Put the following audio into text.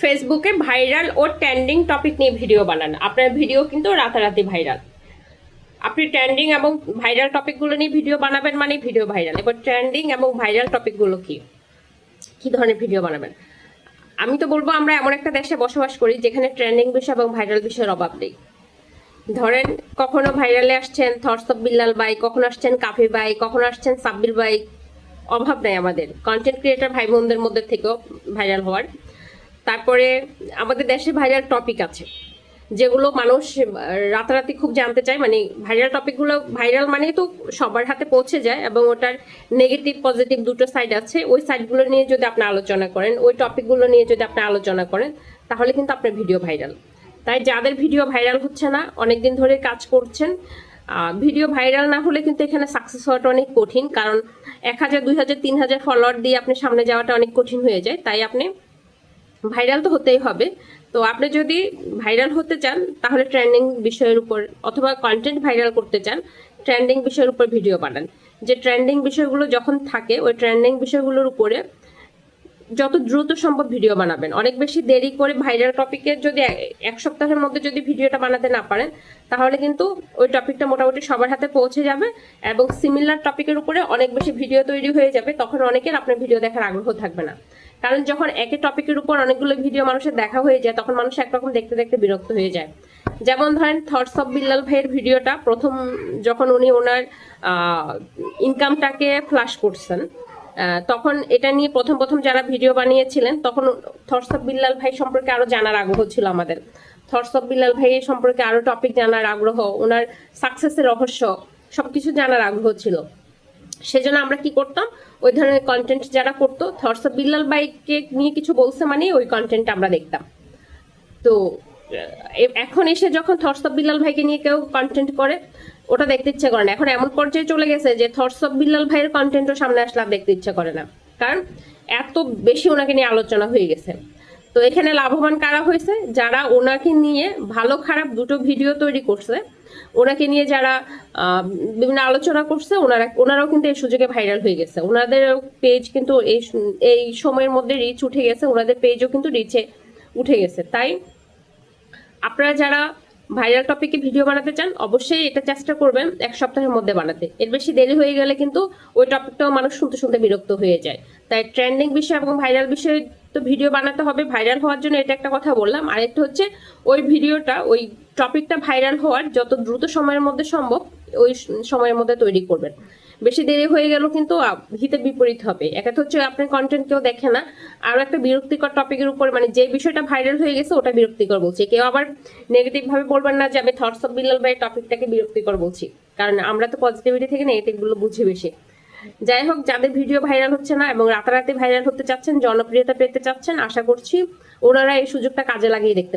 ফেসবুকে ভাইরাল ও trending topic নিয়ে ভিডিও বানান। আপনার ভিডিও কিন্তু রাতারাতি ভাইরাল। আপনি ট্রেন্ডিং এবং ভাইরাল টপিকগুলো নিয়ে ভিডিও বানাবেন মানে ভিডিও ভাইরাল। এবার ট্রেন্ডিং এবং ভাইরাল টপিকগুলো কি? কি ধরনের ভিডিও বানাবেন? আমি তো বলব আমরা এমন একটা দেশে বসবাস করি যেখানে ট্রেন্ডিং বিষয় এবং ভাইরাল বিষয়ের অভাব নেই। ধরেন, কখনো ভাইরালে আসছেন অফ বিল্লাল বাই কখনো আসছেন কাফি বাই কখনো আসছেন সাব্বির বাই অভাব নাই আমাদের। কন্টেন্ট ক্রিয়েটার ভাই বোনদের মধ্যে থেকেও ভাইরাল হওয়ার তারপরে আমাদের দেশে ভাইরাল টপিক আছে, যেগুলো মানুষ রাতারাতি খুব জানতে চায়। মানে ভাইরাল টপিকগুলো ভাইরাল মানেই তো সবার হাতে পৌঁছে যায় এবং ওটার নেগেটিভ পজিটিভ দুটো সাইড আছে। ওই সাইডগুলো নিয়ে যদি আপনি আলোচনা করেন, ওই টপিকগুলো নিয়ে যদি আপনি আলোচনা করেন, তাহলে কিন্তু আপনার ভিডিও ভাইরাল তাই যাদের ভিডিও ভাইরাল হচ্ছে না, অনেকদিন ধরে কাজ করছেন ভিডিও ভাইরাল না হলে কিন্তু এখানে সাকসেস হওয়াটা অনেক কঠিন, কারণ এক হাজার, দুই হাজার, তিন হাজার ফলোয়ার দিয়ে আপনি সামনে যাওয়াটা অনেক কঠিন হয়ে যায়। তাই আপনি ভাইরাল তো হতেই হবে। তো আপনি যদি ভাইরাল হতে চান, তাহলে ট্রেন্ডিং বিষয়ের উপর অথবা কন্টেন্ট ভাইরাল করতে চান, ট্রেন্ডিং বিষয়ের উপর ভিডিও বানান। যে ট্রেন্ডিং বিষয়গুলো যখন থাকে, ওই ট্রেন্ডিং বিষয়গুলোর উপরে যত দ্রুত সম্ভব ভিডিও বানাবেন। অনেক বেশি দেরি করে ভাইরাল টপিকের যদি এক সপ্তাহের মধ্যে যদি ভিডিওটা বানাতে না পারেন, তাহলে কিন্তু ওই টপিকটা মোটামুটি সবার হাতে পৌঁছে যাবে এবং সিমিলার টপিকের উপরে অনেক বেশি ভিডিও তৈরি হয়ে যাবে, তখন অনেকের আপনার ভিডিও দেখার আগ্রহ থাকবে না। কারণ যখন একই টপিকের উপর অনেকগুলো ভিডিও মানুষের দেখা হয়ে যায়, তখন মানুষ একরকম দেখতে দেখতে বিরক্ত হয়ে যায়। যেমন ধরেন থটস অফ বিল্লাল ভাইয়ের ভিডিওটা প্রথম যখন উনি ওনার ইনকামটাকে ফ্লাশ করছেন তখন এটা নিয়ে প্রথম প্রথম যারা ভিডিও বানিয়েছিলেন, তখন থটস অফ বিল্লাল ভাই সম্পর্কে আরও জানার আগ্রহ ছিল আমাদের। থটস অফ বিল্লাল ভাই সম্পর্কে আরও টপিক জানার আগ্রহ, ওনার সাকসেসের রহস্য, সবকিছু জানার আগ্রহ ছিল। সেজন্য আমরা কি করতাম? ওই ধরনের কন্টেন্ট যারা করতো থটস অফ বিল্লাল ভাইকে নিয়ে কিছু বলছে মানে ওই কন্টেন্ট আমরা দেখতাম। তো এখন এসে যখন থটস অফ বিল্লাল ভাইকে নিয়ে কেউ কন্টেন্ট করে, ওটা দেখতে ইচ্ছে করে না। এখন এমন পর্যায়ে চলে গেছে যে থটস অফ বিল্লাল ভাইয়ের কন্টেন্টও সামনে আসলে দেখতে ইচ্ছে করে না। কারণ এত বেশি ওনাকে নিয়ে আলোচনা হয়ে গেছে। তো এখানে লাভবান কারা হয়েছে? যারা ওনাকে নিয়ে ভালো খারাপ দুটো ভিডিও তৈরি করছে, ওনাকে নিয়ে যারা বিভিন্ন আলোচনা করছে, ওনারা, ওনারাও কিন্তু এই সুযোগে ভাইরাল হয়ে গেছে। ওনাদের পেজ কিন্তু এই এই সময়ের মধ্যে রিচ উঠে গেছে, ওনাদের পেজও কিন্তু রিচে উঠে গেছে। তাই আপনারা যারা ভাইরাল টপিকে ভিডিও বানাতে চান, অবশ্যই এটা চেষ্টা করবেন এক সপ্তাহের মধ্যে বানাতে। এর বেশি দেরি হয়ে গেলে কিন্তু ওই টপিকটাও মানুষ শুনতে শুনতে বিরক্ত হয়ে যায়। তাই ট্রেন্ডিং বিষয় এবং ভাইরাল বিষয়ে তো ভিডিও বানাতে হবে ভাইরাল হওয়ার জন্য, এটা একটা কথা বললাম। আরেকটা হচ্ছে, ওই ভিডিওটা, ওই টপিকটা ভাইরাল হওয়ার যত দ্রুত সময়ের মধ্যে সম্ভব, ওই সময়ের মধ্যে তৈরি করবেন। বেশি দেরি হয়ে গেল কিন্তু হিতে বিপরীত হবে। একটা হচ্ছে, আপনার কন্টেন্ট কেউ দেখে না। আর একটা বিরক্তিকর টপিকের উপর মানে যে বিষয়টা ভাইরাল হয়ে গেছে, ওটা বিরক্তিকর বলছি। কেউ আবার নেগেটিভ ভাবে বলবেন না যে, আমি থটস অফ বিল্লাল বাই টপিকটাকে বিরক্তিকর বলছি। কারণ আমরা তো পজিটিভিটি থেকে নেগেটিভগুলো বুঝি বেশি। যাই হোক যাদের ভিডিও ভাইরাল হচ্ছে না এবং রাতারাতি ভাইরাল হতে চাচ্ছেন, জনপ্রিয়তা পেতে চাচ্ছেন, আশা করছি ওনারা এই সুযোগটা কাজে লাগিয়ে দেখতে